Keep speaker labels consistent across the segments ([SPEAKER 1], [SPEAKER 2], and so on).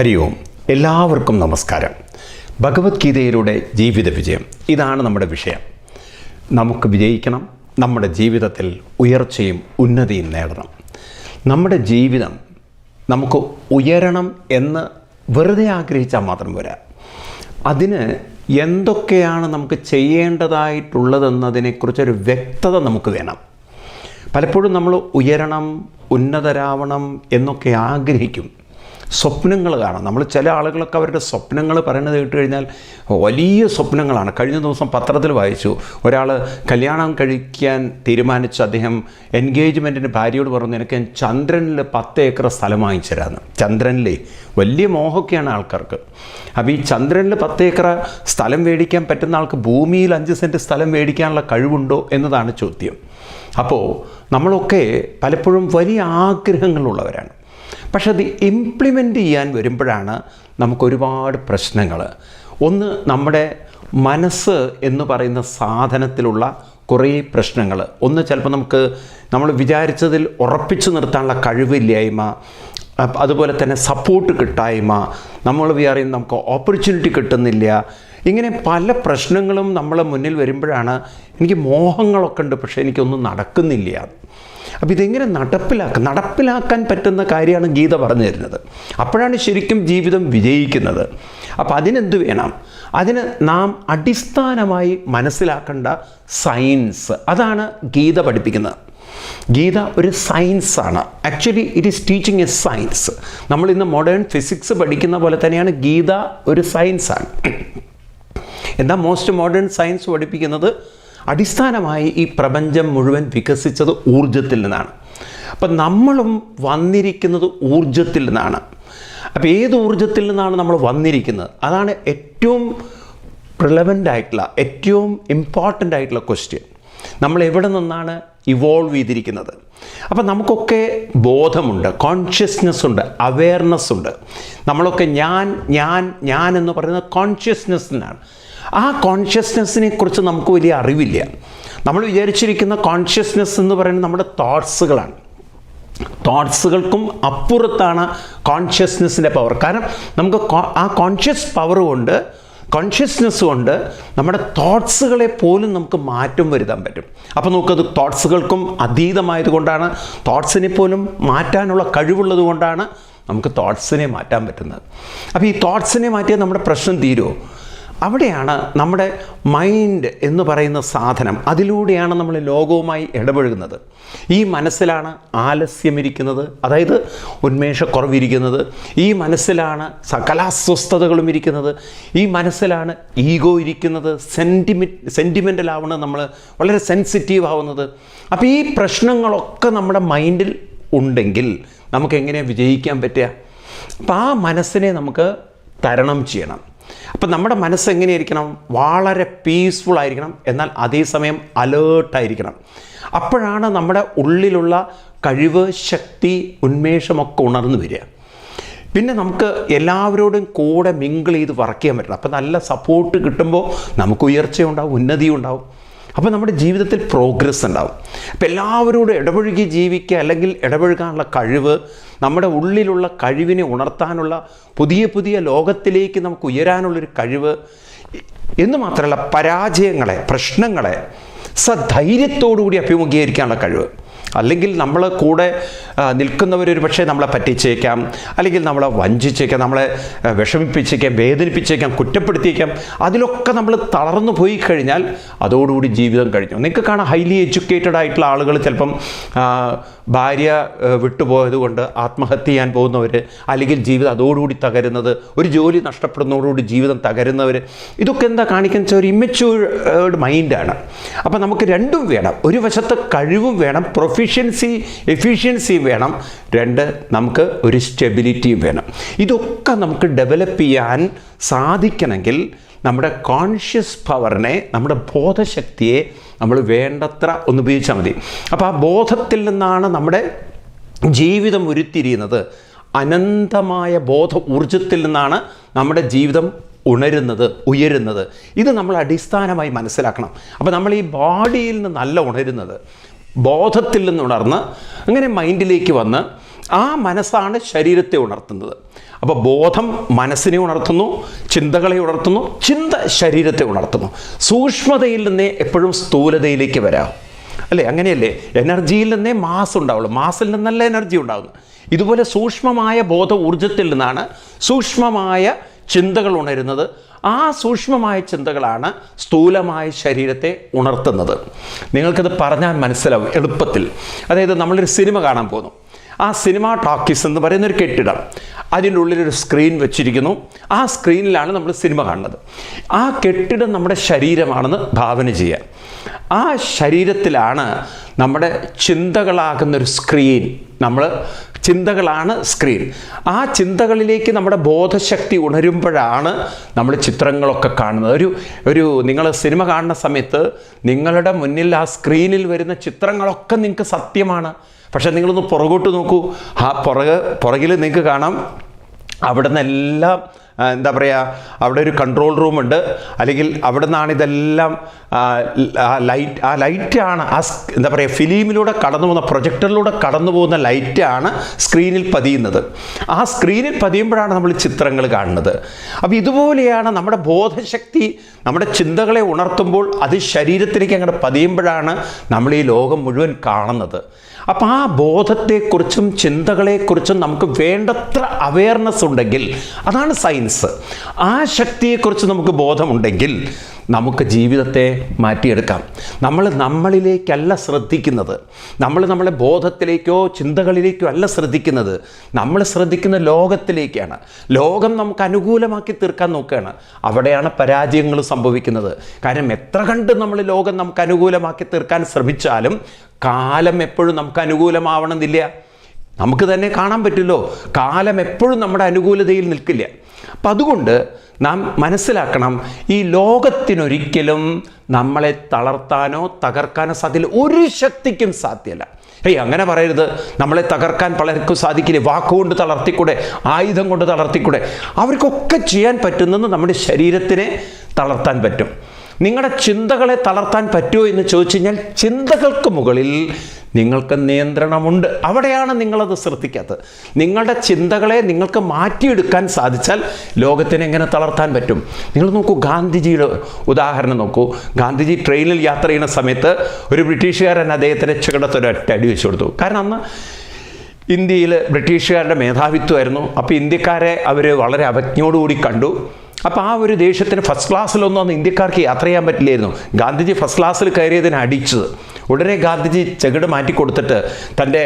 [SPEAKER 1] ഹരി ഓം എല്ലാവർക്കും നമസ്കാരം. ഭഗവത്ഗീതയിലൂടെ ജീവിത വിജയം. ഇതാണ് നമ്മുടെ വിഷയം. നമുക്ക് വിജയിക്കണം. നമ്മുടെ ജീവിതത്തിൽ ഉയർച്ചയും ഉന്നതിയും നേടണം. നമ്മുടെ ജീവിതം നമുക്ക് ഉയരണം എന്ന് വെറുതെ ആഗ്രഹിച്ചാൽ മാത്രം വരാ അതിന് എന്തൊക്കെയാണ് നമുക്ക് ചെയ്യേണ്ടതായിട്ടുള്ളതെന്നതിനെക്കുറിച്ചൊരു വ്യക്തത നമുക്ക് വേണം. പലപ്പോഴും നമ്മൾ ഉയരണം ഉന്നതരാവണം എന്നൊക്കെ ആഗ്രഹിക്കും. സ്വപ്നങ്ങൾ കാണാം. നമ്മൾ ചില ആളുകളൊക്കെ അവരുടെ സ്വപ്നങ്ങൾ പറയുന്നത് കേട്ട് കഴിഞ്ഞാൽ വലിയ സ്വപ്നങ്ങളാണ്. കഴിഞ്ഞ ദിവസം പത്രത്തിൽ വായിച്ചു ഒരാൾ കല്യാണം കഴിക്കാൻ തീരുമാനിച്ച അദ്ദേഹം എൻഗേജ്മെന്റിന് ഭാര്യയോട് പറഞ്ഞു എനിക്ക് ചന്ദ്രനിൽ പത്ത് ഏക്കർ സ്ഥലം വാങ്ങിച്ചു ചന്ദ്രനിലേ വലിയ മോഹമൊക്കെയാണ് ആൾക്കാർക്ക്. അപ്പോൾ ഈ ചന്ദ്രനിൽ പത്ത് ഏക്കർ സ്ഥലം മേടിക്കാൻ പറ്റുന്ന ആൾക്ക് ഭൂമിയിൽ അഞ്ച് സെന്റ് സ്ഥലം മേടിക്കാനുള്ള കഴിവുണ്ടോ എന്നതാണ് ചോദ്യം. അപ്പോൾ നമ്മളൊക്കെ പലപ്പോഴും വലിയ ആഗ്രഹങ്ങളുള്ളവരാണ്. പക്ഷെ അത് ഇംപ്ലിമെന്റ് ചെയ്യാൻ വരുമ്പോഴാണ് നമുക്കൊരുപാട് പ്രശ്നങ്ങൾ. ഒന്ന് നമ്മുടെ മനസ്സ് എന്ന് പറയുന്ന സാധനത്തിലുള്ള കുറേ പ്രശ്നങ്ങൾ. ഒന്ന് ചിലപ്പോൾ നമുക്ക് നമ്മൾ വിചാരിച്ചതിൽ ഉറപ്പിച്ചു നിർത്താനുള്ള കഴിവില്ലായ്മ അതുപോലെ തന്നെ സപ്പോർട്ട് കിട്ടായ്മ നമ്മൾ വിചാരിയും നമുക്ക് ഓപ്പർച്യൂണിറ്റി കിട്ടുന്നില്ല. ഇങ്ങനെ പല പ്രശ്നങ്ങളും നമ്മളെ മുന്നിൽ വരുമ്പോഴാണ് എനിക്ക് മോഹങ്ങളൊക്കെ ഉണ്ട് പക്ഷേ എനിക്കൊന്നും നടക്കുന്നില്ല. അപ്പോൾ ഇതെങ്ങനെ നടപ്പിലാക്കാം നടപ്പിലാക്കാൻ പറ്റുന്ന കാര്യമാണ് ഗീത പറഞ്ഞു തരുന്നത്. അപ്പോഴാണ് ശരിക്കും ജീവിതം വിജയിക്കുന്നത്. അപ്പോൾ അതിനെന്ത് വേണം? അതിന് നാം അടിസ്ഥാനമായി മനസ്സിലാക്കേണ്ട സയൻസ്. അതാണ് ഗീത പഠിപ്പിക്കുന്നത്. ഗീത ഒരു സയൻസാണ് actually it is teaching a science നമ്മൾ ഇന്ന് മോഡേൺ ഫിസിക്സ് പഠിക്കുന്ന പോലെ തന്നെയാണ് ഗീത ഒരു സയൻസാണ് എന്താ മോസ്റ്റ് മോഡേൺ സയൻസ് പഠിപ്പിക്കുന്നത്? അടിസ്ഥാനമായി ഈ പ്രപഞ്ചം മുഴുവൻ വികസിച്ചത് ഊർജത്തിൽ നിന്നാണ്. അപ്പം നമ്മളും വന്നിരിക്കുന്നത് ഊർജത്തിൽ നിന്നാണ്. അപ്പോൾ ഏത് ഊർജത്തിൽ നിന്നാണ് നമ്മൾ വന്നിരിക്കുന്നത്? അതാണ് ഏറ്റവും റിലവന്റ് ആയിട്ടുള്ള ഏറ്റവും ഇമ്പോർട്ടന്റ് ആയിട്ടുള്ള ക്വസ്റ്റ്യൻ നമ്മൾ എവിടെ നിന്നാണ് ഇവോൾവ് ചെയ്തിരിക്കുന്നത്? അപ്പം നമുക്കൊക്കെ ബോധമുണ്ട് കോൺഷ്യസ്നെസ് ഉണ്ട് അവെയർനെസ് ഉണ്ട്. നമ്മളൊക്കെ ഞാൻ ഞാൻ ഞാൻ എന്ന് പറയുന്നത് കോൺഷ്യസ്നെസ്സിനാണ് ആ കോൺഷ്യസ്നെസ്സിനെ കുറിച്ച് നമുക്ക് വലിയ അറിവില്ല. നമ്മൾ വിചാരിച്ചിരിക്കുന്ന കോൺഷ്യസ്നെസ് എന്ന് പറയുന്നത് നമ്മുടെ തോട്ട്സുകളാണ് തോട്ട്സുകൾക്കും അപ്പുറത്താണ് കോൺഷ്യസ്നെസ്സിന്റെ പവർ കാരണം നമുക്ക് ആ കോൺഷ്യസ് പവർ കൊണ്ട് കോൺഷ്യസ്നെസ് കൊണ്ട് നമ്മുടെ തോട്ട്സുകളെ പോലും നമുക്ക് മാറ്റം വരുത്താൻ പറ്റും. അപ്പോൾ നമുക്കത് തോട്ട്സുകൾക്കും അതീതമായത് കൊണ്ടാണ് തോട്ട്സിനെ പോലും മാറ്റാനുള്ള കഴിവുള്ളത് കൊണ്ടാണ് നമുക്ക് തോട്ട്സിനെ മാറ്റാൻ പറ്റുന്നത്. അപ്പോൾ ഈ തോട്ട്സിനെ മാറ്റിയാൽ നമ്മുടെ പ്രശ്നം തീരുമോ അവിടെയാണ് നമ്മുടെ മൈൻഡ് എന്ന് പറയുന്ന സാധനം. അതിലൂടെയാണ് നമ്മൾ ലോകവുമായി ഇടപഴകുന്നത്. ഈ മനസ്സിലാണ് ആലസ്യമിരിക്കുന്നത്. അതായത് ഉന്മേഷക്കുറവിരിക്കുന്നത്. ഈ മനസ്സിലാണ് സകലാസ്വസ്ഥതകളും ഇരിക്കുന്നത്. ഈ മനസ്സിലാണ് ഈഗോ ഇരിക്കുന്നത്. സെന്റിമെ സെന്റിമെന്റൽ ആവുന്നത് നമ്മൾ വളരെ സെൻസിറ്റീവ് ആവുന്നത്. അപ്പോൾ ഈ പ്രശ്നങ്ങളൊക്കെ നമ്മുടെ മൈൻഡിൽ ഉണ്ടെങ്കിൽ നമുക്ക് എങ്ങനെയാണ് വിജയിക്കാൻ പറ്റുക? അപ്പോൾ ആ മനസ്സിനെ നമുക്ക് തരണം ചെയ്യണം. അപ്പം നമ്മുടെ മനസ്സ് എങ്ങനെയായിരിക്കണം വളരെ പീസ്ഫുൾ ആയിരിക്കണം. എന്നാൽ അതേസമയം അലേർട്ടായിരിക്കണം അപ്പോഴാണ് നമ്മുടെ ഉള്ളിലുള്ള കഴിവ് ശക്തി ഉന്മേഷമൊക്കെ ഉണർന്നു വരിക. പിന്നെ നമുക്ക് എല്ലാവരോടും കൂടെ മിങ്കിൾ ചെയ്ത് വർക്ക് ചെയ്യാൻ പറ്റണം. അപ്പം നല്ല സപ്പോർട്ട് കിട്ടുമ്പോൾ നമുക്ക് ഉയർച്ചയുണ്ടാവും ഉന്നതിയും ഉണ്ടാവും അപ്പോൾ നമ്മുടെ ജീവിതത്തിൽ പ്രോഗ്രസ് ഉണ്ടാവും. അപ്പം എല്ലാവരോടും ഇടപഴകി ജീവിക്കുക അല്ലെങ്കിൽ ഇടപഴകാനുള്ള കഴിവ് നമ്മുടെ ഉള്ളിലുള്ള കഴിവിനെ ഉണർത്താനുള്ള പുതിയ പുതിയ ലോകത്തിലേക്ക് നമുക്ക് ഉയരാനുള്ളൊരു കഴിവ് എന്ന് മാത്രമല്ല പരാജയങ്ങളെ പ്രശ്നങ്ങളെ സധൈര്യത്തോടുകൂടി അഭിമുഖീകരിക്കാനുള്ള കഴിവ്. അല്ലെങ്കിൽ നമ്മൾ കൂടെ നിൽക്കുന്നവർ നിൽക്കുന്നവരൊരു പക്ഷേ നമ്മളെ പറ്റിച്ചേക്കാം അല്ലെങ്കിൽ നമ്മളെ വഞ്ചിച്ചേക്കാം നമ്മളെ വിഷമിപ്പിച്ചേക്കാം വേദനിപ്പിച്ചേക്കാം കുറ്റപ്പെടുത്തിയേക്കാം അതിലൊക്കെ നമ്മൾ തളർന്നു പോയി കഴിഞ്ഞാൽ അതോടുകൂടി ജീവിതം കഴിഞ്ഞു. നിങ്ങൾക്ക് കാണാം ഹൈലി എഡ്യൂക്കേറ്റഡ് ആയിട്ടുള്ള ആളുകൾ ചിലപ്പം ഭാര്യ വിട്ടുപോയത് കൊണ്ട് ആത്മഹത്യ ചെയ്യാൻ പോകുന്നവർ അല്ലെങ്കിൽ ജീവിതം അതോടുകൂടി തകരുന്നത് ഒരു ജോലി നഷ്ടപ്പെടുന്നതോടുകൂടി ജീവിതം തകരുന്നവർ ഇതൊക്കെ എന്താ കാണിക്കുന്ന വെച്ചാൽ ഒരു ഇമ്മച്യൂർഡ് മൈൻഡാണ് അപ്പോൾ നമുക്ക് രണ്ടും വേണം. ഒരു വശത്ത് കഴിവും വേണം പ്രൊഫിഷ്യൻസി എഫിഷ്യൻസി വേണം. രണ്ട് നമുക്ക് ഒരു സ്റ്റെബിലിറ്റിയും വേണം. ഇതൊക്കെ നമുക്ക് ഡെവലപ്പ് ചെയ്യാൻ സാധിക്കണമെങ്കിൽ നമ്മുടെ കോൺഷ്യസ് പവറിനെ നമ്മുടെ ബോധശക്തിയെ നമ്മൾ വേണ്ടത്ര ഒന്ന് ഉപയോഗിച്ചാൽ മതി. അപ്പോൾ ആ ബോധത്തിൽ നിന്നാണ് നമ്മുടെ ജീവിതം ഉരുത്തിരിയുന്നത്. അനന്തമായ ബോധ ഊർജത്തിൽ നിന്നാണ് നമ്മുടെ ജീവിതം ഉണരുന്നത് ഉയരുന്നത്. ഇത് നമ്മൾ അടിസ്ഥാനമായി മനസ്സിലാക്കണം. അപ്പോൾ നമ്മൾ ഈ ബോഡിയിൽ നിന്നല്ല ഉണരുന്നത്. ബോധത്തിൽ നിന്ന് ഉണർന്ന് അങ്ങനെ മൈൻഡിലേക്ക് വന്ന് ആ മനസ്സാണ് ശരീരത്തെ ഉണർത്തുന്നത്. അപ്പോൾ ബോധം മനസ്സിനെ ഉണർത്തുന്നു ചിന്തകളെ ഉണർത്തുന്നു ചിന്ത ശരീരത്തെ ഉണർത്തുന്നു. സൂക്ഷ്മതയിൽ നിന്നേ എപ്പോഴും സ്ഥൂലതയിലേക്ക് വരാം. അല്ലേ? അങ്ങനെയല്ലേ? എനർജിയിൽ നിന്നേ മാസ് ഉണ്ടാവുള്ളൂ. മാസിൽ നിന്നല്ല എനർജി ഉണ്ടാകുന്നു ഇതുപോലെ സൂക്ഷ്മമായ ബോധ ഊർജത്തിൽ നിന്നാണ് സൂക്ഷ്മമായ ചിന്തകൾ ഉണരുന്നത്. ആ സൂക്ഷ്മമായ ചിന്തകളാണ് സ്ഥൂലമായ ശരീരത്തെ ഉണർത്തുന്നത്. നിങ്ങൾക്കത് പറഞ്ഞാൽ മനസ്സിലാവും എളുപ്പത്തിൽ. അതായത് നമ്മളൊരു സിനിമ കാണാൻ പോകുന്നു. ആ സിനിമ ടോക്കീസ് എന്ന് പറയുന്ന ഒരു കെട്ടിടം. അതിന്റെ ഉള്ളിലൊരു സ്ക്രീൻ വെച്ചിരിക്കുന്നു. ആ സ്ക്രീനിലാണ് നമ്മൾ സിനിമ കാണുന്നത്. ആ കെട്ടിടം നമ്മുടെ ശരീരമാണെന്ന് ഭാവന ചെയ്യുക ആ ശരീരത്തിലാണ് നമ്മുടെ ചിന്തകളാകുന്നൊരു സ്ക്രീൻ നമ്മൾ ചിന്തകളാണ് സ്ക്രീൻ ആ ചിന്തകളിലേക്ക് നമ്മുടെ ബോധശക്തി ഉണരുമ്പോഴാണ് നമ്മൾ ചിത്രങ്ങളൊക്കെ കാണുന്നത്. ഒരു ഒരു നിങ്ങൾ സിനിമ കാണുന്ന സമയത്ത് നിങ്ങളുടെ മുന്നിൽ ആ സ്ക്രീനിൽ വരുന്ന ചിത്രങ്ങളൊക്കെ നിങ്ങൾക്ക് സത്യമാണ്. പക്ഷേ നിങ്ങളൊന്ന് പുറകോട്ട് നോക്കൂ. ആ പുറകെ പുറകിൽ നിങ്ങൾക്ക് കാണാം. അവിടെ നിന്നെല്ലാം എന്താ പറയുക അവിടെ ഒരു കൺട്രോൾ റൂമുണ്ട് അല്ലെങ്കിൽ അവിടെ നിന്നാണ് ഇതെല്ലാം ലൈറ്റ് ആ ലൈറ്റാണ് ആ എന്താ പറയുക ഫിലിമിലൂടെ കടന്നു പോകുന്ന പ്രൊജക്ടറിലൂടെ കടന്നു പോകുന്ന ലൈറ്റാണ് സ്ക്രീനിൽ പതിയുന്നത്. ആ സ്ക്രീനിൽ പതിയുമ്പോഴാണ് നമ്മൾ ചിത്രങ്ങൾ കാണുന്നത്. അപ്പോൾ ഇതുപോലെയാണ് നമ്മുടെ ബോധശക്തി നമ്മുടെ ചിന്തകളെ ഉണർത്തുമ്പോൾ അത് ശരീരത്തിലേക്ക് അങ്ങോട്ട് പതിയുമ്പോഴാണ് നമ്മൾ ഈ ലോകം മുഴുവൻ കാണുന്നത്. അപ്പം ആ ബോധത്തെക്കുറിച്ചും ചിന്തകളെക്കുറിച്ചും നമുക്ക് വേണ്ടത്ര അവയർനെസ് ഉണ്ടെങ്കിൽ അതാണ് സയൻസ് ആ ശക്തിയെക്കുറിച്ച് നമുക്ക് ബോധമുണ്ടെങ്കിൽ നമുക്ക് ജീവിതത്തെ മാറ്റിയെടുക്കാം. നമ്മൾ നമ്മളിലേക്കല്ല ശ്രദ്ധിക്കുന്നത്. നമ്മൾ നമ്മളെ ബോധത്തിലേക്കോ ചിന്തകളിലേക്കോ അല്ല ശ്രദ്ധിക്കുന്നത്. നമ്മൾ ശ്രദ്ധിക്കുന്ന ലോകത്തിലേക്കാണ്. ലോകം നമുക്ക് അനുകൂലമാക്കി തീർക്കാൻ നോക്കുകയാണ്. അവിടെയാണ് പരാജയങ്ങൾ സംഭവിക്കുന്നത്. കാരണം എത്ര കണ്ട് നമ്മൾ ലോകം നമുക്ക് അനുകൂലമാക്കി തീർക്കാൻ ശ്രമിച്ചാലും കാലം എപ്പോഴും നമുക്ക് അനുകൂലമാവണമെന്നില്ല. നമുക്ക് തന്നെ കാണാൻ പറ്റില്ലോ. കാലം എപ്പോഴും നമ്മുടെ അനുകൂലതയിൽ നിൽക്കില്ല. അപ്പം അതുകൊണ്ട് നാം മനസ്സിലാക്കണം ഈ ലോകത്തിനൊരിക്കലും നമ്മളെ തളർത്താനോ തകർക്കാനോ സാധ്യല്ല. ഒരു ശക്തിക്കും സാധ്യമല്ല ഏയ് അങ്ങനെ പറയരുത്. നമ്മളെ തകർക്കാൻ പലർക്കും സാധിക്കില്ലേ. വാക്കുകൊണ്ട് തളർത്തിക്കൂടെ? ആയുധം കൊണ്ട് തളർത്തിക്കൂടെ? അവർക്കൊക്കെ ചെയ്യാൻ പറ്റുന്നത് നമ്മുടെ ശരീരത്തിനെ തളർത്താൻ പറ്റും. നിങ്ങളുടെ ചിന്തകളെ തളർത്താൻ പറ്റുമോ എന്ന് ചോദിച്ചു കഴിഞ്ഞാൽ ചിന്തകൾക്ക് മുകളിൽ നിങ്ങൾക്ക് നിയന്ത്രണമുണ്ട്. അവിടെയാണ് നിങ്ങളത് ശ്രദ്ധിക്കാത്തത്. നിങ്ങളുടെ ചിന്തകളെ നിങ്ങൾക്ക് മാറ്റിയെടുക്കാൻ സാധിച്ചാൽ ലോകത്തിനെ എങ്ങനെ തളർത്താൻ പറ്റും? നിങ്ങൾ നോക്കൂ ഗാന്ധിജിയുടെ ഉദാഹരണം നോക്കൂ. ഗാന്ധിജി ട്രെയിനിൽ യാത്ര ചെയ്യുന്ന സമയത്ത് ഒരു ബ്രിട്ടീഷുകാരൻ അദ്ദേഹത്തിന്റെ ചെകിടത്തൊരു ഒരു അടി വെച്ചു കൊടുത്തു. കാരണം അന്ന് ഇന്ത്യയിൽ ബ്രിട്ടീഷുകാരുടെ മേധാവിത്വമായിരുന്നു. അപ്പോൾ ഇന്ത്യക്കാരെ അവർ വളരെ അവജ്ഞയോടുകൂടി കണ്ടു. അപ്പോൾ ആ ഒരു ദേശത്തിന് ഫസ്റ്റ് ക്ലാസ്സിലൊന്നും അന്ന് ഇന്ത്യക്കാർക്ക് യാത്ര ചെയ്യാൻ പറ്റില്ലായിരുന്നു. ഗാന്ധിജി ഫസ്റ്റ് ക്ലാസ്സിൽ കയറിയതിന് അടിച്ചത്. ഉടനെ ഗാന്ധിജി ചെകിട് മാറ്റി കൊടുത്തിട്ട് തന്റെ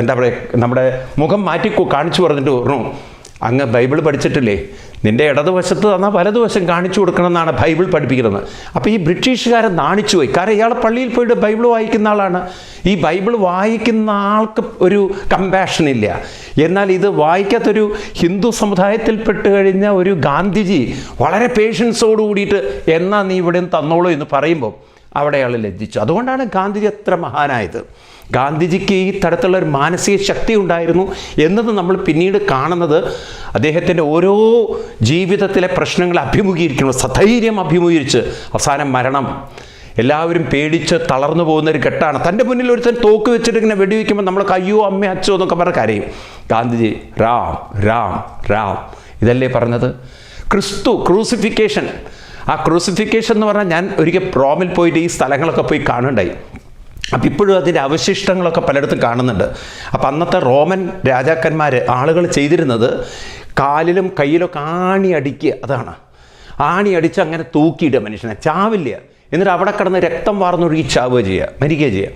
[SPEAKER 1] എന്താ പറയുക നമ്മുടെ മുഖം മാറ്റി കാണിച്ചു പറഞ്ഞിട്ട് പറഞ്ഞു. അങ്ങ് ബൈബിൾ പഠിച്ചിട്ടില്ലേ? നിന്റെ ഇടതുവശത്ത് തന്നാൽ വലതുവശം കാണിച്ചു കൊടുക്കണമെന്നാണ് ബൈബിൾ പഠിപ്പിക്കുന്നത്. അപ്പോൾ ഈ ബ്രിട്ടീഷുകാരൻ നാണിച്ചു പോയി. കാരണം ഇയാൾ പള്ളിയിൽ പോയിട്ട് ബൈബിൾ വായിക്കുന്ന ആളാണ്. ഈ ബൈബിൾ വായിക്കുന്ന ആൾക്ക് ഒരു കമ്പാഷൻ ഇല്ല. എന്നാൽ ഇത് വായിക്കാത്തൊരു ഹിന്ദു സമുദായത്തിൽപ്പെട്ട് കഴിഞ്ഞ ഒരു ഗാന്ധിജി വളരെ പേഷ്യൻസോട് കൂടിയിട്ട് എന്നാ നീ ഇവിടെ നിന്ന് തന്നോളൂ എന്ന് പറയുമ്പോൾ അവിടെ അയാൾ ലജ്ജിച്ചു. അതുകൊണ്ടാണ് ഗാന്ധിജി എത്ര മഹാനായത്. ഗാന്ധിജിക്ക് ഈ തരത്തിലുള്ള ഒരു മാനസിക ശക്തി ഉണ്ടായിരുന്നു എന്നത് നമ്മൾ പിന്നീട് കാണുന്നത് അദ്ദേഹത്തിന്റെ ഓരോ ജീവിതത്തിലെ പ്രശ്നങ്ങൾ അഭിമുഖീകരിക്കണം സധൈര്യം അഭിമുഖീകരിച്ച് അവസാനം മരണം. എല്ലാവരും പേടിച്ച് തളർന്നു പോകുന്ന ഒരു ഘട്ടമാണ്. തന്റെ മുന്നിൽ ഒരുത്തൻ തോക്ക് വെച്ചിട്ട് ഇങ്ങനെ വെടിവെക്കുമ്പോൾ നമ്മൾ കയ്യോ അമ്മ അച്ഛോ എന്നൊക്കെ പറഞ്ഞ കരയും. ഗാന്ധിജി രാം രാം രാം. ഇതല്ലേ പറഞ്ഞത്? ക്രിസ്തു ക്രൂസിഫിക്കേഷൻ. ആ ക്രൂസിഫിക്കേഷൻ എന്ന് പറഞ്ഞാൽ ഞാൻ ഒരിക്കൽ പ്രോമിൽ പോയിട്ട് ഈ സ്ഥലങ്ങളൊക്കെ പോയി കാണുണ്ടായി അപ്പം ഇപ്പോഴും അതിന്റെ അവശിഷ്ടങ്ങളൊക്കെ പലയിടത്തും കാണുന്നുണ്ട്. അപ്പം അന്നത്തെ റോമൻ രാജാക്കന്മാർ ആളുകൾ ചെയ്തിരുന്നത് കാലിലും കയ്യിലൊക്കെ ആണി അടിക്കുക അതാണ്. ആണി അടിച്ച് അങ്ങനെ തൂക്കിയിടുക മനുഷ്യനെ. ചാവില്ല. എന്നിട്ട് അവിടെ കിടന്ന് രക്തം വാർന്നൊഴുകി ചാവുക ചെയ്യുക മരിക്കുക ചെയ്യുക.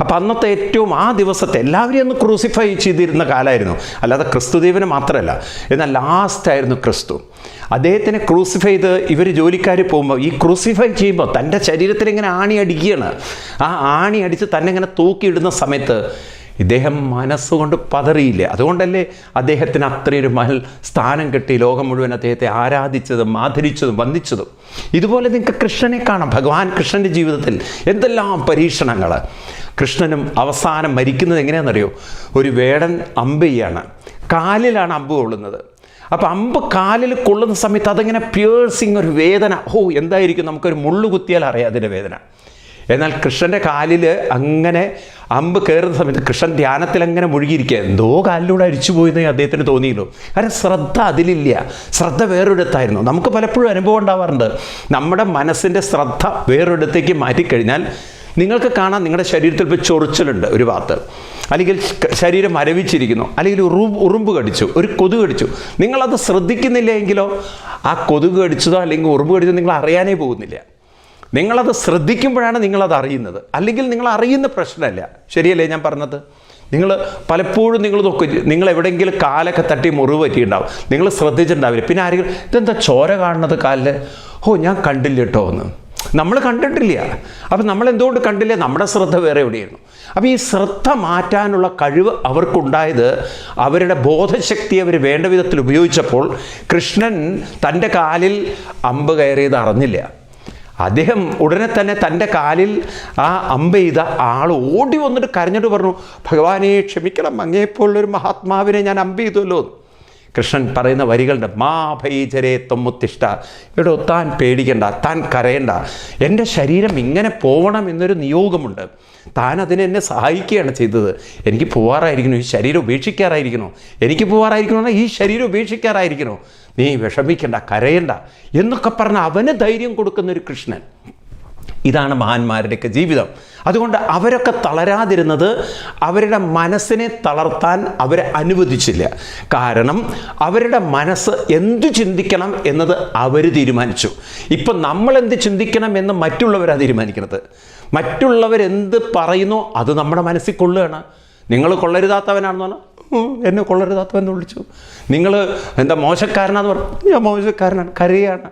[SPEAKER 1] അപ്പം അന്നത്തെ ഏറ്റവും ആ ദിവസത്തെ എല്ലാവരെയും ഒന്ന് ക്രൂസിഫൈ ചെയ്തിരുന്ന കാലമായിരുന്നു അല്ലാതെ ക്രിസ്തുദേവന് മാത്രമല്ല എന്നാൽ ലാസ്റ്റ് ആയിരുന്നു ക്രിസ്തു. അദ്ദേഹത്തിനെ ക്രൂസിഫൈ ചെയ്ത് ഇവർ ജോലിക്കാർ പോകുമ്പോൾ ഈ ക്രൂസിഫൈ ചെയ്യുമ്പോൾ തന്റെ ശരീരത്തിൽ ഇങ്ങനെ ആണി അടിക്കുകയാണ്. ആ ആണി അടിച്ച് തന്നെ ഇങ്ങനെ തൂക്കിയിടുന്ന സമയത്ത് ഇദ്ദേഹം മനസ്സുകൊണ്ട് പതറിയില്ല? അതുകൊണ്ടല്ലേ അദ്ദേഹത്തിന് അത്രയൊരു മഹൽ സ്ഥാനം കിട്ടി ലോകം മുഴുവൻ അദ്ദേഹത്തെ ആരാധിച്ചതും ആദരിച്ചതും വന്ദിച്ചതും. ഇതുപോലെ നിങ്ങൾക്ക് കൃഷ്ണനെ കാണാം. ഭഗവാൻ കൃഷ്ണന്റെ ജീവിതത്തിൽ എന്തെല്ലാം പരീക്ഷണങ്ങൾ. കൃഷ്ണനും അവസാനം മരിക്കുന്നത് എങ്ങനെയാണെന്നറിയോ? ഒരു വേടൻ അമ്പയാണ്. കാലിലാണ് അമ്പ് കൊള്ളുന്നത്. അപ്പോൾ അമ്പ് കാലിൽ കൊള്ളുന്ന സമയത്ത് അതിങ്ങനെ പ്യേഴ്സിങ് ഒരു വേദന. ഓ എന്തായിരിക്കും? നമുക്കൊരു മുള്ളു കുത്തിയാൽ അറിയാം അതിന്റെ വേദന. എന്നാൽ കൃഷ്ണന്റെ കാലിൽ അങ്ങനെ അമ്പ് കയറുന്ന സമയത്ത് കൃഷ്ണൻ ധ്യാനത്തിൽ അങ്ങനെ മുഴുകിയിരിക്കുക. എന്തോ കാലിലൂടെ അരിച്ചു പോയെന്നേ അദ്ദേഹത്തിന് തോന്നിയല്ലോ. കാരണം ശ്രദ്ധ അതിലില്ല. ശ്രദ്ധ വേറൊരിടത്തായിരുന്നു. നമുക്ക് പലപ്പോഴും അനുഭവം ഉണ്ടാവാറുണ്ട്. നമ്മുടെ മനസ്സിന്റെ ശ്രദ്ധ വേറൊരിടത്തേക്ക് മാറ്റിക്കഴിഞ്ഞാൽ നിങ്ങൾക്ക് കാണാം നിങ്ങളുടെ ശരീരത്തിൽ ഇപ്പോൾ ചൊറിച്ചിലുണ്ട് ഒരു ഭാഗത്ത്. അല്ലെങ്കിൽ ശരീരം മരവിച്ചിരിക്കുന്നു അല്ലെങ്കിൽ ഉറുമ്പ് ഉറുമ്പ് കടിച്ചു. ഒരു കൊതുക് കടിച്ചു. നിങ്ങളത് ശ്രദ്ധിക്കുന്നില്ല എങ്കിലോ ആ കൊതുക് കടിച്ചതോ അല്ലെങ്കിൽ ഉറുമ്പ് കടിച്ചതോ നിങ്ങൾ അറിയാനേ പോകുന്നില്ല. നിങ്ങളത് ശ്രദ്ധിക്കുമ്പോഴാണ് നിങ്ങളത് അറിയുന്നത്. അല്ലെങ്കിൽ നിങ്ങൾ അറിയുന്ന പ്രശ്നമല്ല. ശരിയല്ലേ ഞാൻ പറഞ്ഞത്? നിങ്ങൾ പലപ്പോഴും നിങ്ങൾ നോക്കി നിങ്ങൾ എവിടെയെങ്കിലും കാലൊക്കെ തട്ടി മുറിവ് പറ്റിയിട്ടുണ്ടാവും. നിങ്ങൾ ശ്രദ്ധിച്ചിട്ടുണ്ടാവില്ല. പിന്നെ ആരെങ്കിലും ഇതെന്താ ചോര കാണുന്നത് കാലിൽ ഓ ഞാൻ കണ്ടില്ല കേട്ടോ എന്ന്. നമ്മൾ കണ്ടിട്ടില്ല. അപ്പം നമ്മൾ എന്തുകൊണ്ട് കണ്ടില്ല? നമ്മുടെ ശ്രദ്ധ വേറെ എവിടെയായിരുന്നു? അപ്പോൾ ഈ ശ്രദ്ധ മാറ്റാനുള്ള കഴിവ് അവർക്കുണ്ടായത് അവരുടെ ബോധശക്തി അവർ വേണ്ട വിധത്തിൽ ഉപയോഗിച്ചപ്പോൾ കൃഷ്ണൻ തന്റെ കാലിൽ അമ്പ് കയറിയത് അറിഞ്ഞില്ല. അദ്ദേഹം ഉടനെ തന്നെ തന്റെ കാലിൽ ആ അമ്പ ചെയ്ത ആൾ ഓടി വന്നിട്ട് കരഞ്ഞിട്ട് പറഞ്ഞു ഭഗവാനെ ക്ഷമിക്കണം അങ്ങേപ്പോലുള്ളൊരു മഹാത്മാവിനെ ഞാൻ അമ്പ ചെയ്തുവല്ലോ. എന്ന്." കൃഷ്ണൻ പറയുന്ന വരികളുണ്ട് മാ ഭൈചരെ തൊമ്മുത്തിഷ്ട എടോ താൻ പേടിക്കണ്ട താൻ കരയണ്ട. എന്റെ ശരീരം ഇങ്ങനെ പോകണം എന്നൊരു നിയോഗമുണ്ട്. താൻ അതിനെ എന്നെ സഹായിക്കുകയാണ് ചെയ്തത്. എനിക്ക് പോവാറായിരിക്കണോ? ഈ ശരീരം ഉപേക്ഷിക്കാറായിരിക്കണോ? എനിക്ക് പോവാറായിരിക്കണോ? ഈ ശരീരം ഉപേക്ഷിക്കാറായിരിക്കണോ? നീ വിഷമിക്കണ്ട കരയണ്ട എന്നൊക്കെ പറഞ്ഞ് അവന് ധൈര്യം കൊടുക്കുന്ന ഒരു കൃഷ്ണൻ. ഇതാണ് മഹാന്മാരുടെയൊക്കെ ജീവിതം. അതുകൊണ്ട് അവരൊക്കെ തളരാതിരുന്നത് അവരുടെ മനസ്സിനെ തളർത്താൻ അവരെ അനുവദിച്ചില്ല. കാരണം അവരുടെ മനസ്സ് എന്തു ചിന്തിക്കണം എന്നത് അവർ തീരുമാനിച്ചു. ഇപ്പം നമ്മൾ എന്ത് ചിന്തിക്കണം എന്ന് മറ്റുള്ളവരാണ് തീരുമാനിക്കുന്നത്. മറ്റുള്ളവരെന്ത് പറയുന്നു അത് നമ്മുടെ മനസ്സിൽ കൊള്ളുകയാണ്. നിങ്ങൾ കൊള്ളരുതാത്തവനാണെന്ന് പറഞ്ഞാൽ എന്നെ കൊള്ളരുതാത്തവൻ എന്ന് വിളിച്ചു. നിങ്ങൾ എന്താ മോശക്കാരനാന്ന് പറഞ്ഞു ഞാൻ മോശക്കാരനാണ് കരയാണ്.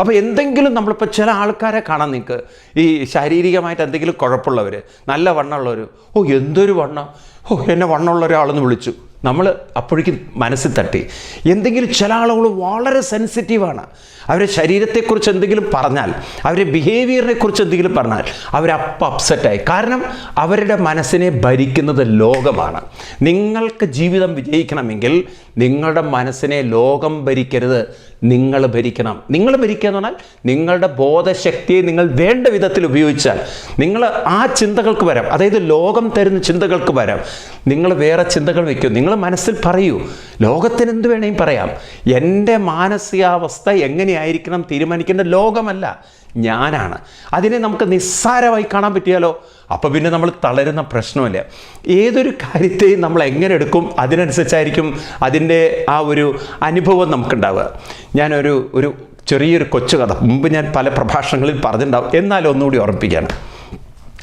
[SPEAKER 1] അപ്പോൾ എന്തെങ്കിലും നമ്മളിപ്പോൾ ചില ആൾക്കാരെ കാണാൻ നിങ്ങൾക്ക് ഈ ശാരീരികമായിട്ട് എന്തെങ്കിലും കുഴപ്പമുള്ളവർ നല്ല വണ്ണമുള്ളവർ ഓ എന്തൊരു വണ്ണം. ഓ എന്നെ വണ്ണമുള്ള ഒരാളെന്ന് വിളിച്ചു. നമ്മൾ അപ്പോഴേക്കും മനസ്സിൽ തട്ടി. എന്തെങ്കിലും ചില ആളുകൾ വളരെ സെൻസിറ്റീവാണ്. അവരുടെ ശരീരത്തെക്കുറിച്ച് എന്തെങ്കിലും പറഞ്ഞാൽ അവരുടെ ബിഹേവിയറിനെ കുറിച്ച് എന്തെങ്കിലും പറഞ്ഞാൽ അവരപ്പം അപ്സെറ്റായി കാരണം അവരുടെ മനസ്സിനെ ഭരിക്കുന്നത് ലോകമാണ്. നിങ്ങൾക്ക് ജീവിതം വിജയിക്കണമെങ്കിൽ നിങ്ങളുടെ മനസ്സിനെ ലോകം ഭരിക്കരുത്. നിങ്ങൾ ഭരിക്കണം. നിങ്ങൾ ഭരിക്കുക എന്ന് പറഞ്ഞാൽ നിങ്ങളുടെ ബോധശക്തിയെ നിങ്ങൾ വേണ്ട വിധത്തിൽ ഉപയോഗിച്ചാൽ നിങ്ങൾ ആ ചിന്തകൾക്ക് വരാം. അതായത് ലോകം തരുന്ന ചിന്തകൾക്ക് വരാം. നിങ്ങൾ വേറെ ചിന്തകൾ വയ്ക്കൂ നിങ്ങൾ മനസ്സിൽ പറയൂ ലോകത്തിന് എന്ത് വേണമെങ്കിൽ പറയാം. എന്റെ മാനസികാവസ്ഥ എങ്ങനെയായിരിക്കണം തീരുമാനിക്കേണ്ട ലോകമല്ല. ഞാനാണ്. അതിനെ നമുക്ക് നിസ്സാരമായി കാണാൻ പറ്റിയാലോ? അപ്പോൾ പിന്നെ നമ്മൾ തളരുന്ന പ്രശ്നമില്ല. ഏതൊരു കാര്യത്തെയും നമ്മൾ എങ്ങനെ എടുക്കും? അതിനനുസരിച്ചായിരിക്കും അതിന്റെ ആ ഒരു അനുഭവം നമുക്കുണ്ടാവുക. ഞാനൊരു ഒരു ചെറിയൊരു കൊച്ചു കഥ. മുമ്പ് ഞാൻ പല പ്രഭാഷണങ്ങളിൽ പറഞ്ഞിട്ടുണ്ടാവും. എന്നാലും ഒന്നുകൂടി ഓർമ്മിപ്പിക്കുകയാണ്.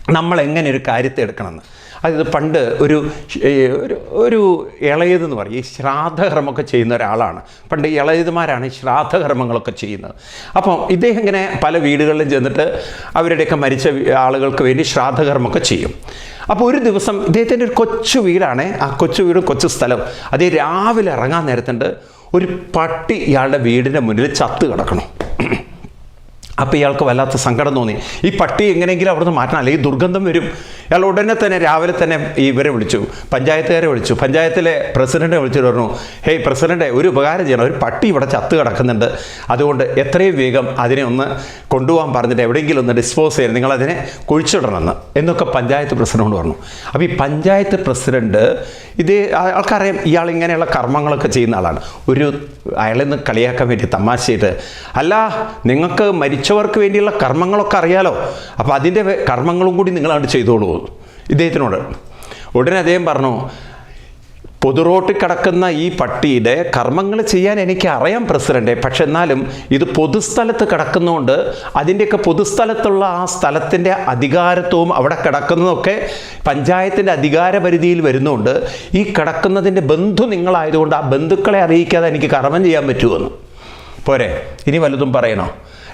[SPEAKER 1] നമ്മൾ എങ്ങനെ ഒരു കാര്യത്തെ എടുക്കണമെന്ന്. അതായത് പണ്ട് ഒരു ഒരു ഇളയതെന്ന് പറയും. ഈ ശ്രാദ്ധകർമ്മമൊക്കെ ചെയ്യുന്ന ഒരാളാണ്. പണ്ട് ഇളയതുമാരാണ് ശ്രാദ്ധകർമ്മങ്ങളൊക്കെ ചെയ്യുന്നത്. അപ്പം ഇദ്ദേഹം ഇങ്ങനെ പല വീടുകളിലും ചെന്നിട്ട് അവരുടെയൊക്കെ മരിച്ച ആളുകൾക്ക് വേണ്ടി ശ്രാദ്ധകർമ്മമൊക്കെ ചെയ്യും. അപ്പോൾ ഒരു ദിവസം ഇദ്ദേഹത്തിന്റെ ഒരു കൊച്ചു വീടാണ്. ആ കൊച്ചു വീടും കൊച്ചു സ്ഥലം അതേ രാവിലെ ഇറങ്ങാൻ നേരത്തുണ്ട്. ഒരു പട്ടി ഇയാളുടെ വീടിന്റെ മുന്നിൽ ചത്ത് കിടക്കണം. അപ്പോൾ ഇയാൾക്ക് വല്ലാത്ത സങ്കടം തോന്നി. ഈ പട്ടി എങ്ങനെയെങ്കിലും അവിടുന്ന് മാറ്റണം. അല്ലെങ്കിൽ ദുർഗന്ധം വരും. ഇയാൾ ഉടനെ തന്നെ രാവിലെ തന്നെ ഇവരെ വിളിച്ചു. പഞ്ചായത്തുകാരെ വിളിച്ചു. പഞ്ചായത്തിലെ പ്രസിഡന്റെ വിളിച്ചിട്ട് പറഞ്ഞു ഹേയ് പ്രസിഡന്റെ ഒരു ഉപകാരം ചെയ്യണം. ഒരു പട്ടി ഇവിടെ ചത്ത് കിടക്കുന്നുണ്ട്. അതുകൊണ്ട് എത്രയും വേഗം അതിനെ ഒന്ന് കൊണ്ടുപോകാൻ പറഞ്ഞിട്ട് എവിടെയെങ്കിലും ഒന്ന് ഡിസ്പോസ് ചെയ്യണം നിങ്ങളതിനെ കുഴിച്ചിടണമെന്ന്. എന്നൊക്കെ പഞ്ചായത്ത് പ്രസിഡന്റ് പറഞ്ഞു. അപ്പോൾ ഈ പഞ്ചായത്ത് പ്രസിഡന്റ് ഇത് ആൾക്കറിയാം ഇയാൾ ഇങ്ങനെയുള്ള കർമ്മങ്ങളൊക്കെ ചെയ്യുന്ന ആളാണ്. ഒരു അയാളെ നിന്ന് കളിയാക്കാൻ വേണ്ടി തമാശയിട്ട് അല്ല നിങ്ങൾക്ക് മരിച്ചവർക്ക് വേണ്ടിയുള്ള കർമ്മങ്ങളൊക്കെ അറിയാലോ. അപ്പോൾ അതിന്റെ കർമ്മങ്ങളും കൂടി നിങ്ങളാണ് ചെയ്തോളൂ. ഇദ്ദേഹത്തിനോട് ഉടനെ അദ്ദേഹം പറഞ്ഞു പൊതുറോട്ടിൽ കിടക്കുന്ന ഈ പട്ടിയുടെ കർമ്മങ്ങൾ ചെയ്യാൻ എനിക്ക് അറിയാം പ്രസിഡന്റെ. പക്ഷെ എന്നാലും ഇത് പൊതുസ്ഥലത്ത് കിടക്കുന്നതുകൊണ്ട് അതിന്റെയൊക്കെ പൊതുസ്ഥലത്തുള്ള ആ സ്ഥലത്തിന്റെ അധികാരത്വവും അവിടെ കിടക്കുന്നതൊക്കെ പഞ്ചായത്തിന്റെ അധികാര പരിധിയിൽ വരുന്നതുകൊണ്ട് ഈ കിടക്കുന്നതിന്റെ ബന്ധു നിങ്ങളായതുകൊണ്ട് ആ ബന്ധുക്കളെ അറിയിക്കാതെ എനിക്ക് കർമ്മം ചെയ്യാൻ പറ്റുമെന്ന് പോരെ ഇനി വലുതും പറയണോ?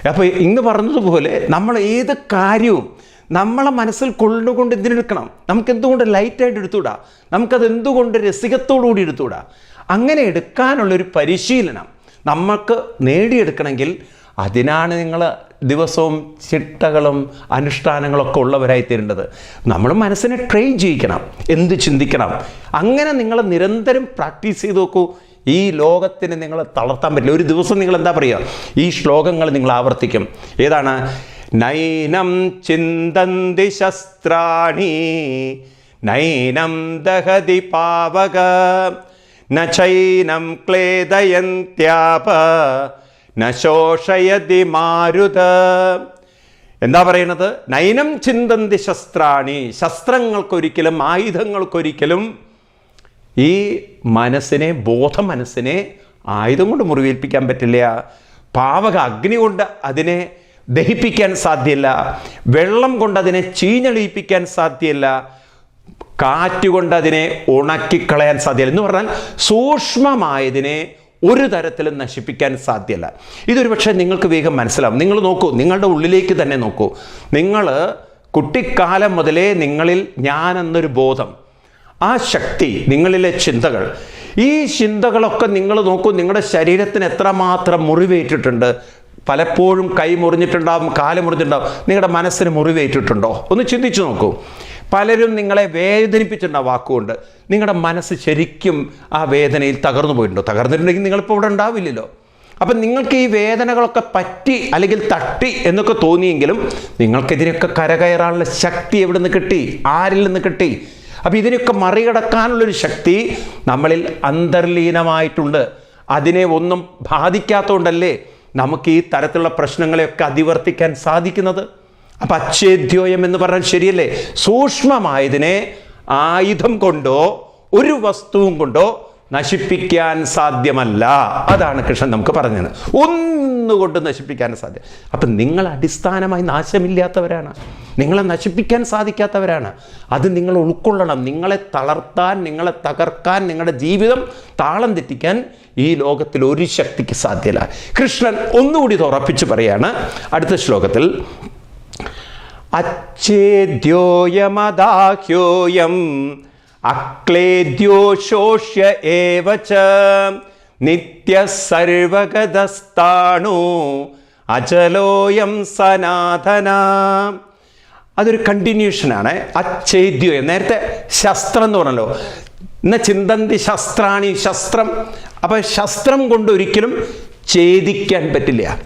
[SPEAKER 1] അപ്പോൾ ഇന്ന് പറഞ്ഞതുപോലെ നമ്മൾ ഏത് കാര്യവും നമ്മളെ മനസ്സിൽ കൊണ്ടുകൊണ്ട് എന്തിനെടുക്കണം? നമുക്ക് എന്തുകൊണ്ട് ലൈറ്റായിട്ട് എടുത്തുകൂടാ നമുക്കത് എന്തുകൊണ്ട് രസികത്തോടുകൂടി എടുത്തുകൂടാ അങ്ങനെ എടുക്കാനുള്ളൊരു പരിശീലനം നമുക്ക് നേടിയെടുക്കണമെങ്കിൽ അതിനാണ് നിങ്ങൾ ദിവസവും ചിട്ടകളും അനുഷ്ഠാനങ്ങളൊക്കെ ഉള്ളവരായി തീരേണ്ടത്. നമ്മൾ മനസ്സിനെ ട്രെയിൻ ചെയ്യിക്കണം. എന്ത് ചിന്തിക്കണം? അങ്ങനെ നിങ്ങൾ നിരന്തരം പ്രാക്ടീസ് ചെയ്ത് നോക്കൂ. ഈ ലോകത്തിന് നിങ്ങൾ തളർത്താൻ പറ്റില്ല. ഒരു ദിവസം നിങ്ങൾ എന്താ പറയുക? ഈ ശ്ലോകങ്ങൾ നിങ്ങൾ ആവർത്തിക്കും. ഏതാണ്? നൈനം ചിന്തന്തി ശസ്ത്രാണി നൈനം ദഹതി പാവക നൈനം ക്ലേദയന്ത്യാപ നശോഷയതി ശോഷയതി മാരുത. എന്താ പറയുന്നത് നൈനം ചിന്തന്തി ശസ്ത്രാണി ശസ്ത്രങ്ങൾക്കൊരിക്കലും ആയുധങ്ങൾക്കൊരിക്കലും ഈ മനസ്സിനെ ബോധ മനസ്സിനെ ആയുധം കൊണ്ട് മുറിവേൽപ്പിക്കാൻ പറ്റില്ല. പാവക അഗ്നി കൊണ്ട് അതിനെ ദഹിപ്പിക്കാൻ സാധ്യമല്ല വെള്ളം കൊണ്ട് അതിനെ ചീഞ്ഞളിയിപ്പിക്കാൻ സാധ്യമല്ല കാറ്റുകൊണ്ട് അതിനെ ഉണക്കിക്കളയാൻ സാധ്യമല്ല എന്ന് പറഞ്ഞാൽ സൂക്ഷ്മമായതിനെ ഒരു തരത്തിലും നശിപ്പിക്കാൻ സാധ്യമല്ല ഇതൊരു പക്ഷേ നിങ്ങൾക്ക് വേഗം മനസ്സിലാവും. നിങ്ങൾ നോക്കൂ നിങ്ങളുടെ ഉള്ളിലേക്ക് തന്നെ നോക്കൂ. നിങ്ങൾ കുട്ടിക്കാലം മുതലേ നിങ്ങളിൽ ഞാനെന്നൊരു ബോധം ആ ശക്തി നിങ്ങളിലെ ചിന്തകൾ. ഈ ചിന്തകളൊക്കെ നിങ്ങൾ നോക്കൂ നിങ്ങളുടെ ശരീരത്തിന് എത്രമാത്രം മുറിവേറ്റിട്ടുണ്ട്. പലപ്പോഴും കൈ മുറിഞ്ഞിട്ടുണ്ടാവും കാൽ മുറിഞ്ഞിട്ടുണ്ടാവും. നിങ്ങളുടെ മനസ്സിന് മുറിവേറ്റിട്ടുണ്ടോ? ഒന്ന് ചിന്തിച്ചു നോക്കൂ. പലരും നിങ്ങളെ വേദനിപ്പിച്ചിട്ടുണ്ടാവും വാക്കുകൊണ്ട്. നിങ്ങളുടെ മനസ്സ് ശരിക്കും ആ വേദനയിൽ തകർന്നു പോയിട്ടുണ്ടോ? തകർന്നിട്ടുണ്ടെങ്കിൽ നിങ്ങളിപ്പോൾ ഇവിടെ ഉണ്ടാവില്ലല്ലോ. അപ്പം നിങ്ങൾക്ക് ഈ വേദനകളൊക്കെ പറ്റി അല്ലെങ്കിൽ തട്ടി എന്നൊക്കെ തോന്നിയെങ്കിലും നിങ്ങൾക്കെതിരെയൊക്കെ കരകയറാനുള്ള ശക്തി എവിടെ നിന്ന് കിട്ടി? ആരിൽ നിന്ന് കിട്ടി? അപ്പം ഇതിനൊക്കെ മറികടക്കാനുള്ളൊരു ശക്തി നമ്മളിൽ അന്തർലീനമായിട്ടുണ്ട്. അതിനെ ഒന്നും ബാധിക്കാത്തതുകൊണ്ടല്ലേ നമുക്ക് ഈ തരത്തിലുള്ള പ്രശ്നങ്ങളെയൊക്കെ അതിവർത്തിക്കാൻ സാധിക്കുന്നത്? അപ്പം അച്ഛേദ്യോയം എന്ന് പറഞ്ഞാൽ ശരിയല്ലേ? സൂക്ഷ്മമായതിനെ ആയുധം കൊണ്ടോ ഒരു വസ്തുവും കൊണ്ടോ നശിപ്പിക്കാൻ സാധ്യമല്ല. അതാണ് കൃഷ്ണൻ നമുക്ക് പറഞ്ഞത്. ഒന്നുകൊണ്ട് നശിപ്പിക്കാൻ സാധ്യം അപ്പം നിങ്ങൾ അടിസ്ഥാനമായി നാശമില്ലാത്തവരാണ്. നിങ്ങളെ നശിപ്പിക്കാൻ സാധിക്കാത്തവരാണ്. അത് നിങ്ങൾ ഉൾക്കൊള്ളണം. നിങ്ങളെ തളർത്താൻ നിങ്ങളെ തകർക്കാൻ നിങ്ങളുടെ ജീവിതം താളം തെറ്റിക്കാൻ ഈ ലോകത്തിൽ ഒരു ശക്തിക്ക് സാധ്യമല്ല കൃഷ്ണൻ ഒന്നുകൂടി ഇത് ഉറപ്പിച്ച് പറയാണ്. അടുത്ത ശ്ലോകത്തിൽ അച്ഛേദ്യോയമദാഹ്യോയം അക്ലേദ്യോ ശോഷ്യ ഏവ നിത്യ സർവഗതസ്ഥാണു. അചലോയം സനാതന. അതൊരു കണ്ടിന്യൂഷനാണ്. അച്ഛേദ്യോ നേരത്തെ ശസ്ത്രം എന്ന് പറഞ്ഞല്ലോ. ഇന്ന ചിന്തന്തി ശസ്ത്രാണി ശസ്ത്രം. അപ്പം ശസ്ത്രം കൊണ്ട് ഒരിക്കലും ഛേദിക്കാൻ പറ്റില്ല.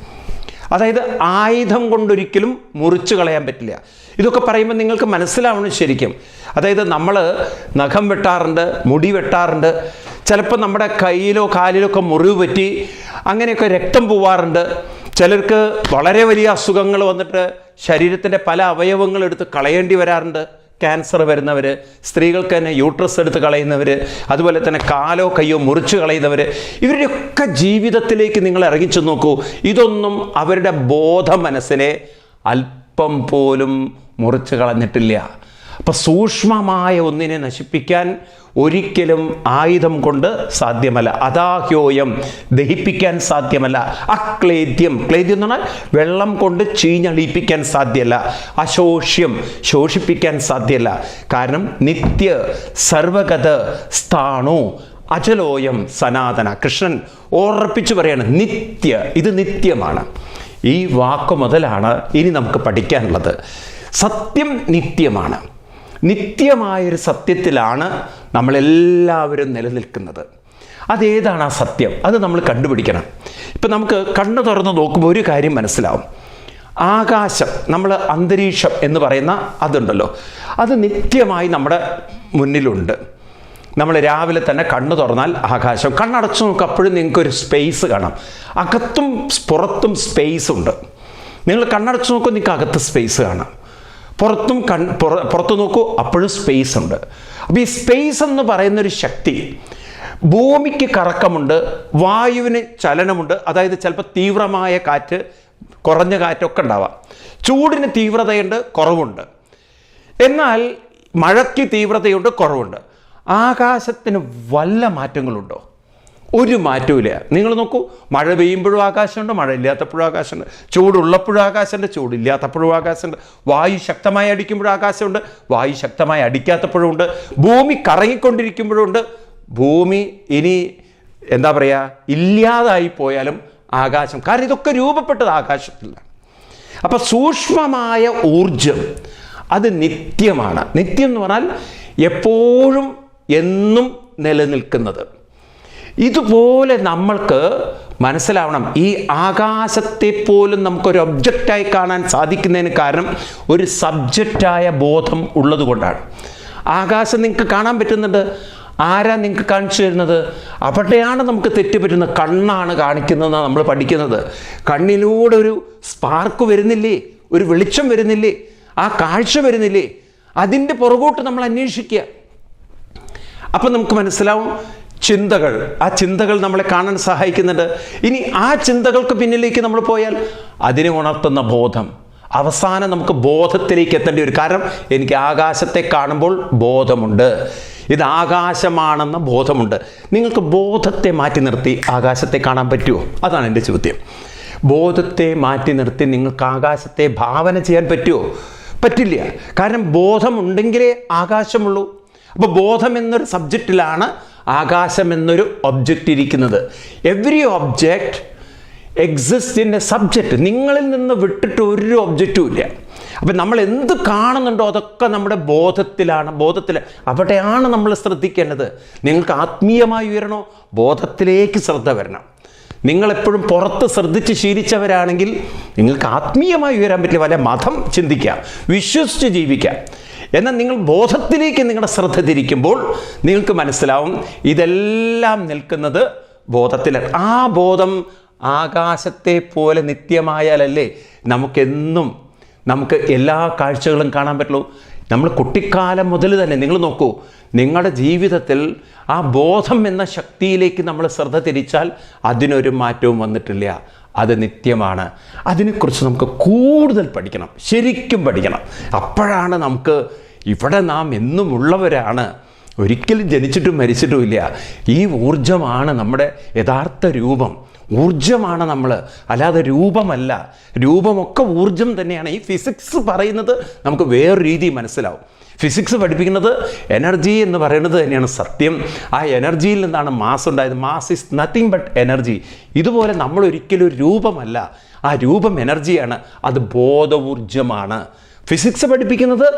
[SPEAKER 1] അതായത് ആയുധം കൊണ്ടൊരിക്കലും മുറിച്ചു കളയാൻ പറ്റില്ല. ഇതൊക്കെ പറയുമ്പോൾ നിങ്ങൾക്ക് മനസ്സിലാവണം ശരിക്കും. അതായത് നമ്മൾ നഖം വെട്ടാറുണ്ട് മുടി വെട്ടാറുണ്ട് ചിലപ്പോൾ നമ്മുടെ കയ്യിലോ കാലിലോ ഒക്കെ മുറിവ് പറ്റി അങ്ങനെയൊക്കെ രക്തം പോവാറുണ്ട്. ചിലർക്ക് വളരെ വലിയ അസുഖങ്ങൾ വന്നിട്ട് ശരീരത്തിന്റെ പല അവയവങ്ങൾ എടുത്ത് കളയേണ്ടി വരാറുണ്ട്. ക്യാൻസർ വരുന്നവർ സ്ത്രീകൾക്ക് തന്നെ യൂട്രസ് എടുത്ത് കളയുന്നവർ അതുപോലെ തന്നെ കാലോ കയ്യോ മുറിച്ച് കളയുന്നവർ ഇവരുടെയൊക്കെ ജീവിതത്തിലേക്ക് നിങ്ങൾ ഇറങ്ങിച്ചു നോക്കൂ. ഇതൊന്നും അവരുടെ ബോധ മനസ്സിനെ അല്പം പോലും മുറിച്ച് കളഞ്ഞിട്ടില്ല. അപ്പം സൂക്ഷ്മമായ ഒന്നിനെ നശിപ്പിക്കാൻ ഒരിക്കലും ആയുധം കൊണ്ട് സാധ്യമല്ല. അതാഹ്യോയം ദഹിപ്പിക്കാൻ സാധ്യമല്ല. അക്ലേദ്യം. ക്ലേദ്യം എന്ന് പറഞ്ഞാൽ വെള്ളം കൊണ്ട് ചീഞ്ഞളിപ്പിക്കാൻ സാധ്യമല്ല. അശോഷ്യം. ശോഷിപ്പിക്കാൻ സാധ്യമല്ല. കാരണം നിത്യ സർവഗത സ്ഥാണു. അചലോയം സനാതന. കൃഷ്ണൻ ഓർപ്പിച്ചു പറയാണ് നിത്യ. ഇത് നിത്യമാണ്. ഈ വാക്ക് മുതലാണ് ഇനി നമുക്ക് പഠിക്കാനുള്ളത്. സത്യം നിത്യമാണ്. നിത്യമായൊരു സത്യത്തിലാണ് നമ്മളെല്ലാവരും നിലനിൽക്കുന്നത്. അതേതാണ് ആ സത്യം? അത് നമ്മൾ കണ്ടുപിടിക്കണം. ഇപ്പം നമുക്ക് കണ്ണു തുറന്ന് നോക്കുമ്പോൾ ഒരു കാര്യം മനസ്സിലാവും. ആകാശം നമ്മൾ അന്തരീക്ഷം എന്ന് പറയുന്ന അതുണ്ടല്ലോ. അത് നിത്യമായി നമ്മുടെ മുന്നിലുണ്ട്. നമ്മൾ രാവിലെ തന്നെ കണ്ണു തുറന്നാൽ ആകാശം. കണ്ണടച്ചു നോക്കുക അപ്പോഴും നിങ്ങൾക്കൊരു സ്പേസ് കാണാം. അകത്തും പുറത്തും സ്പേസ് ഉണ്ട്. നിങ്ങൾ കണ്ണടച്ചു നോക്കുമ്പോൾ നിങ്ങൾക്ക് അകത്ത് സ്പേസ് കാണാം. പുറത്തും കൺ പുറ- പുറത്ത് നോക്കൂ അപ്പോഴും സ്പേസ് ഉണ്ട്. അപ്പോൾ ഈ സ്പേസ് എന്ന് പറയുന്നൊരു ശക്തി ഭൂമിക്ക് കറക്കമുണ്ട് വായുവിന് ചലനമുണ്ട് അതായത് ചിലപ്പോൾ തീവ്രമായ കാറ്റ് കുറഞ്ഞ കാറ്റൊക്കെ ഉണ്ടാവാം. ചൂടിന് തീവ്രതയുണ്ട് കുറവുണ്ട്. എന്നാൽ മഴയ്ക്ക് തീവ്രതയുണ്ട് കുറവുണ്ട്. ആകാശത്തിന് വല്ല മാറ്റങ്ങളുണ്ടോ? ഒരു മാറ്റവും നിങ്ങൾ നോക്കൂ മഴ പെയ്യുമ്പോഴും ആകാശമുണ്ട് മഴ ഇല്ലാത്തപ്പോഴും ആകാശമുണ്ട്. ചൂടുള്ളപ്പോഴും ആകാശമുണ്ട് ചൂടില്ലാത്തപ്പോഴും ആകാശമുണ്ട്. വായു ശക്തമായി അടിക്കുമ്പോഴും ആകാശമുണ്ട് വായു ശക്തമായി അടിക്കാത്തപ്പോഴും ഉണ്ട്. ഭൂമി കറങ്ങിക്കൊണ്ടിരിക്കുമ്പോഴും ഉണ്ട്. ഭൂമി ഇനി എന്താ പറയുക ഇല്ലാതായി പോയാലും ആകാശം കാരണം ഇതൊക്കെ രൂപപ്പെട്ടത് ആകാശത്തിലാണ്. അപ്പം സൂക്ഷ്മമായ ഊർജം അത് നിത്യമാണ്. നിത്യം എന്ന് പറഞ്ഞാൽ എപ്പോഴും എന്നും നിലനിൽക്കുന്നത്. ഇതുപോലെ നമ്മൾക്ക് മനസ്സിലാവണം. ഈ ആകാശത്തെ പോലും നമുക്കൊരു ഒബ്ജക്റ്റായി കാണാൻ സാധിക്കുന്നതിന് കാരണം ഒരു സബ്ജക്റ്റായ ബോധം ഉള്ളതുകൊണ്ടാണ്. ആകാശം നിങ്ങൾക്ക് കാണാൻ പറ്റുന്നുണ്ട്. ആരാ നിങ്ങൾക്ക് കാണിച്ചു തരുന്നത്? അവിടെയാണ് നമുക്ക് തെറ്റ് പറ്റുന്നത്. കണ്ണാണ് കാണിക്കുന്നതെന്നാണ് നമ്മൾ പഠിക്കുന്നത്. കണ്ണിലൂടെ ഒരു സ്പാർക്ക് വരുന്നില്ലേ? ഒരു വെളിച്ചം വരുന്നില്ലേ? ആ കാഴ്ച വരുന്നില്ലേ? അതിന്റെ പുറകോട്ട് നമ്മൾ അന്വേഷിക്കുക. അപ്പം നമുക്ക് മനസ്സിലാവും ചിന്തകൾ. ആ ചിന്തകൾ നമ്മളെ കാണാൻ സഹായിക്കുന്നുണ്ട്. ഇനി ആ ചിന്തകൾക്ക് പിന്നിലേക്ക് നമ്മൾ പോയാൽ അതിനെ ഉണർത്തുന്ന ബോധം. അവസാനം നമുക്ക് ബോധത്തിലേക്ക് എത്തേണ്ടി വരും. കാരണം എനിക്ക് ആകാശത്തെ കാണുമ്പോൾ ബോധമുണ്ട്. ഇത് ആകാശമാണെന്ന ബോധമുണ്ട്. നിങ്ങൾക്ക് ബോധത്തെ മാറ്റി നിർത്തി ആകാശത്തെ കാണാൻ പറ്റുമോ? അതാണ് എന്റെ ചോദ്യം. ബോധത്തെ മാറ്റി നിർത്തി നിങ്ങൾക്ക് ആകാശത്തെ ഭാവന ചെയ്യാൻ പറ്റുമോ? പറ്റില്ല. കാരണം ബോധമുണ്ടെങ്കിലേ ആകാശമുള്ളൂ. അപ്പോൾ ബോധം എന്നൊരു സബ്ജക്റ്റിലാണ് ആകാശം എന്നൊരു ഒബ്ജക്റ്റ് ഇരിക്കുന്നത്. Every object exist in a subject നിങ്ങളിൽ നിന്ന് വിട്ടിട്ട് ഒരു ഒബ്ജക്റ്റും ഇല്ല. അപ്പം നമ്മൾ എന്ത് കാണുന്നുണ്ടോ അതൊക്കെ നമ്മുടെ ബോധത്തിലാണ്. ബോധത്തിൽ അവിടെയാണ് നമ്മൾ ശ്രദ്ധിക്കേണ്ടത്. നിങ്ങൾക്ക് ആത്മീയമായി ഉയരണോ? ബോധത്തിലേക്ക് ശ്രദ്ധ വരണം. നിങ്ങളെപ്പോഴും പുറത്ത് ശ്രദ്ധിച്ച് ശീലിച്ചവരാണെങ്കിൽ നിങ്ങൾക്ക് ആത്മീയമായി ഉയരാൻ പറ്റില്ല. വല്ല മതം ചിന്തിക്കാം. വിശ്വസിച്ച് ജീവിക്കാം. എന്നാൽ നിങ്ങൾ ബോധത്തിലേക്ക് നിങ്ങളുടെ ശ്രദ്ധ തിരിക്കുമ്പോൾ നിങ്ങൾക്ക് മനസ്സിലാവും ഇതെല്ലാം നിൽക്കുന്നത് ബോധത്തിലാണ്. ആ ബോധം ആകാശത്തെ പോലെ നിത്യമായാലല്ലേ നമുക്കെന്നും നമുക്ക് എല്ലാ കാഴ്ചകളും കാണാൻ പറ്റുള്ളൂ. നമ്മൾ കുട്ടിക്കാലം മുതൽ തന്നെ നിങ്ങൾ നോക്കൂ നിങ്ങളുടെ ജീവിതത്തിൽ ആ ബോധം എന്ന ശക്തിയിലേക്ക് നമ്മൾ ശ്രദ്ധ തിരിച്ചാൽ അതിനൊരു മാറ്റവും വന്നിട്ടില്ല. അത് നിത്യമാണ്. അതിനെക്കുറിച്ച് നമുക്ക് കൂടുതൽ പഠിക്കണം. ശരിക്കും പഠിക്കണം. അപ്പോഴാണ് നമുക്ക് ഇവിടെ നാം എന്നും ഉള്ളവരാണ്. ഒരിക്കലും ജനിച്ചിട്ടും മരിച്ചിട്ടുമില്ല ഈ ഊർജമാണ് നമ്മുടെ യഥാർത്ഥ രൂപം. ഊർജമാണ് നമ്മൾ അല്ലാതെ രൂപമല്ല. രൂപമൊക്കെ ഊർജം തന്നെയാണ്. ഈ ഫിസിക്സ് പറയുന്നത് നമുക്ക് വേറെ രീതി മനസ്സിലാവും. ഫിസിക്സ് പഠിപ്പിക്കുന്നത് എനർജി എന്ന് പറയുന്നത് തന്നെയാണ് സത്യം. ആ എനർജിയിൽ നിന്നാണ് മാസ് ഉണ്ടായത്. Mass is nothing but energy ഇതുപോലെ നമ്മൾ ഒരിക്കലും ഒരു രൂപമല്ല. ആ രൂപം എനർജിയാണ് അത് ബോധ ഫിസിക്സ് പഠിപ്പിക്കുന്നത്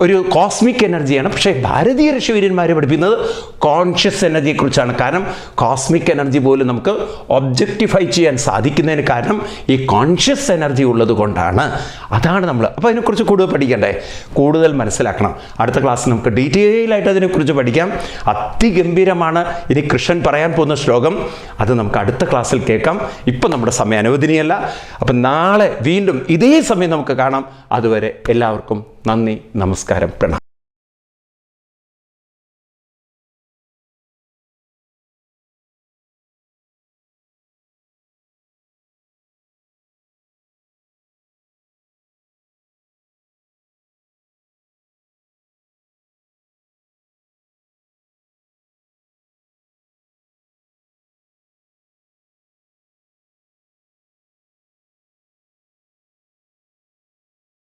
[SPEAKER 1] ഒരു കോസ്മിക് എനർജിയാണ് പക്ഷേ ഭാരതീയ ഋഷിവീരന്മാർ പഠിപ്പിക്കുന്നത് കോൺഷ്യസ് എനർജിയെക്കുറിച്ചാണ് കാരണം കോസ്മിക് എനർജി പോലും നമുക്ക് ഒബ്ജക്റ്റിഫൈ ചെയ്യാൻ സാധിക്കുന്നതിന് കാരണം ഈ കോൺഷ്യസ് എനർജി ഉള്ളത് കൊണ്ടാണ്. അതാണ് നമ്മൾ അപ്പോൾ അതിനെക്കുറിച്ച് കൂടുതൽ പഠിക്കണ്ടേ? കൂടുതൽ മനസ്സിലാക്കണം. അടുത്ത ക്ലാസ് നമുക്ക് ഡീറ്റെയിൽ ആയിട്ട് അതിനെക്കുറിച്ച് പഠിക്കാം. അതിഗംഭീരമാണ് ഇനി കൃഷ്ണൻ പറയാൻ പോകുന്ന ശ്ലോകം. അത് നമുക്ക് അടുത്ത ക്ലാസ്സിൽ കേൾക്കാം. ഇപ്പം നമ്മുടെ സമയം അനുവദനീയല്ല. അപ്പം നാളെ വീണ്ടും ഇതേ സമയം നമുക്ക് കാണാം. അതുവരെ എല്ലാവർക്കും നന്ദി നമസ്കാരം പ്രണാമം.